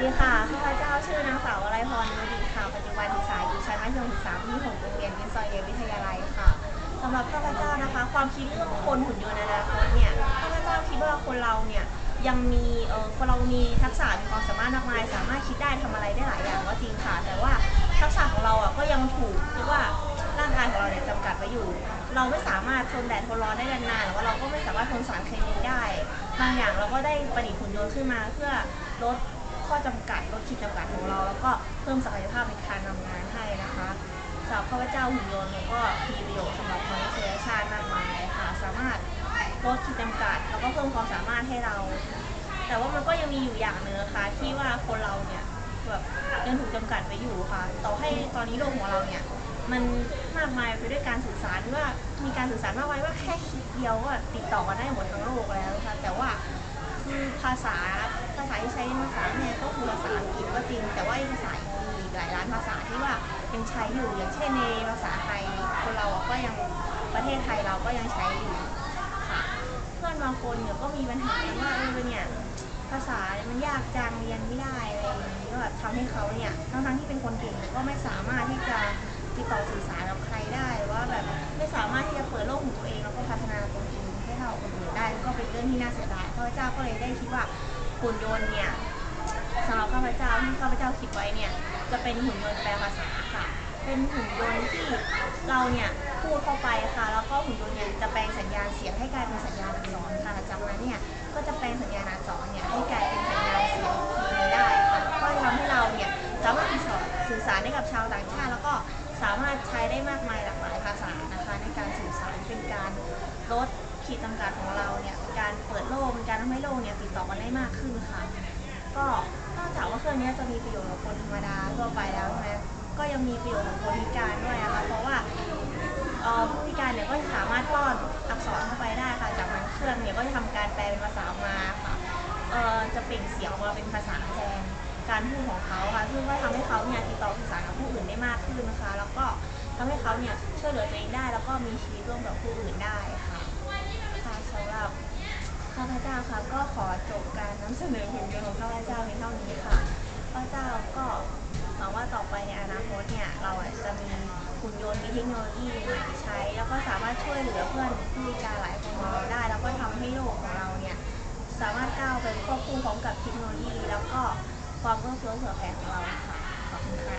ดีค่ะข้าพเจ้าชื่อนางสาววลัยพรนุดีค่ะ ปัจจุบันศึกษาอยู่ชั้นมัธยมศึกษาปีที่หกโรงเรียนวินซอยเยวิทยาลัยค่ะสำหรับข้าพเจ้านะคะ ความคิดเรื่องคนหุ่นยนต์ในอนาคตเนี่ยข้าพเจ้าคิดว่าคนเราเนี่ยยังมีเออคนเรามีทักษะมีความสามารถมากมาย สามารถคิดได้ทำอะไรได้หลายอย่างก็จริงค่ะ แต่ว่าทักษะของเราอะก็ยังถูกเรียกว่าร่างกายของเราเนี่ยจำกัดไว้อยู่ เราไม่สามารถทนแดดทนร้อนได้นานๆหรือว่าเราก็ไม่สามารถทนสารเคมีได้ บางอย่างเราก็ได้ประดิษฐ์หุ่นยนต์ขึ้นมาเพื่อลด ข้อจำกัดลดขีดจำกัดของเรา แล้วก็เพิ่มศักยภาพในการทำงานให้นะคะสำหรับข้าพเจ้าหุ่นยนต์เนี่ยก็มีประโยชน์สำหรับมนุษยชาติมากมายค่ะ สามารถลดขีดจำกัดแล้วก็เพิ่มความสามารถให้เรา แต่ว่ามันก็ยังมีอยู่อย่างหนึ่งนะคะที่ว่าคนเราเนี่ยแบบยังถูกจำกัดไว้อยู่ค่ะ ต่อให้ตอนนี้โลกของเราเนี่ยมันมากมายไปด้วยการสื่อสารว่ามีการสื่อสารมากมายว่าแค่คลิกเดียวก็ติดต่อกันได้หมดทั้งโลกแล้วนะคะแต่ว่าคือภาษา ใช้ในภาษาเนี่ยก็คือภาษาอังกฤษก็จริง แต่ว่าภาษาอีกหลายล้านภาษาที่ว่ายังใช้อยู่อย่างเช่นในภาษาไทยคนเราก็ยังประเทศไทยเราก็ยังใช้อยู่ค่ะเพื่อนบางคนเนี่ยก็มีปัญหาว่าเออเนี่ยภาษาเนี่ยมันยากจังเรียนไม่ได้อะไรอย่างนี้ก็แบบทำให้เขาเนี่ยทั้งๆที่เป็นคนเก่งก็ไม่สามารถที่จะติดต่อสื่อสารกับใครได้หรือว่าแบบไม่สามารถที่จะเปิดโลกของตัวเองแล้วก็พัฒนาตัวเองให้เท่าคนอื่นได้ก็เป็นเรื่องที่น่าเสียดายข้าพเจ้าก็เลยได้คิดว่า หุ่นยนต์เนี่ยสำหรับข้าพเจ้าที่ข้าพเจ้าคิดไว้เนี่ยจะเป็นหุ่นยนต์แปลภาษาค่ะ เป็นหุ่นยนต์ที่เราเนี่ยพูดเข้าไปค่ะ แล้วก็หุ่นยนต์เนี่ยจะแปลงสัญญาณเสียงให้กลายเป็นสัญญาณอักษรค่ะจากนั้นเนี่ยก็จะแปลงสัญญาณอักษรเนี่ยให้กลายเป็นสัญญาณเสียงทีนึงได้ค่ะก็ทำให้เราเนี่ยสามารถสื่อสารได้กับชาวต่างชาติ แล้วก็สามารถใช้ได้มากมายหลากหลายภาษานะคะ ในการสื่อสารเป็นการลดขีดจำกัดของเราเนี่ยเป็นการเปิดโลก ทำให้โลกเนี่ยติดต่อกันได้มากขึ้นค่ะ ก็นอกจากว่าเครื่องนี้จะมีประโยชน์กับคนธรรมดาทั่วไปแล้วใช่ไหมก็ยังมีประโยชน์กับคนพิการด้วยนะคะเพราะว่าผู้พิการเนี่ยก็สามารถป้อนอักษรเข้าไปได้ค่ะ จากนั้นเครื่องเนี่ยก็จะทำการแปลเป็นภาษาออกมาค่ะจะเปล่งเสียงออกมาเป็นภาษาแทนการพูดของเขาค่ะซึ่งก็ทำให้เขาเนี่ยติดต่อสื่อสารกับผู้อื่นได้มากขึ้นนะคะ แล้วก็ทำให้เขาเนี่ยช่วยเหลือตัวเองได้ แล้วก็มีชีวิตร่วมกับผู้อื่นได้ ค่ะ ก็ขอจบการนำเสนอหุ่นยนต์ของข้าพเจ้าเพียงเท่านี้ค่ะข้าพเจ้าก็หวังว่าต่อไปในอนาคตเนี่ยเราอาจจะมีหุ่นยนต์มีเทคโนโลยีใหม่ใช้ แล้วก็สามารถช่วยเหลือเพื่อนผู้พิการหลายคนของเราได้ แล้วก็ทำให้โลกของเราเนี่ยสามารถก้าวไปควบคู่พร้อมกับเทคโนโลยี แล้วก็ความเอื้อเฟื้อเผื่อแผ่ของเราค่ะขอบคุณค่ะ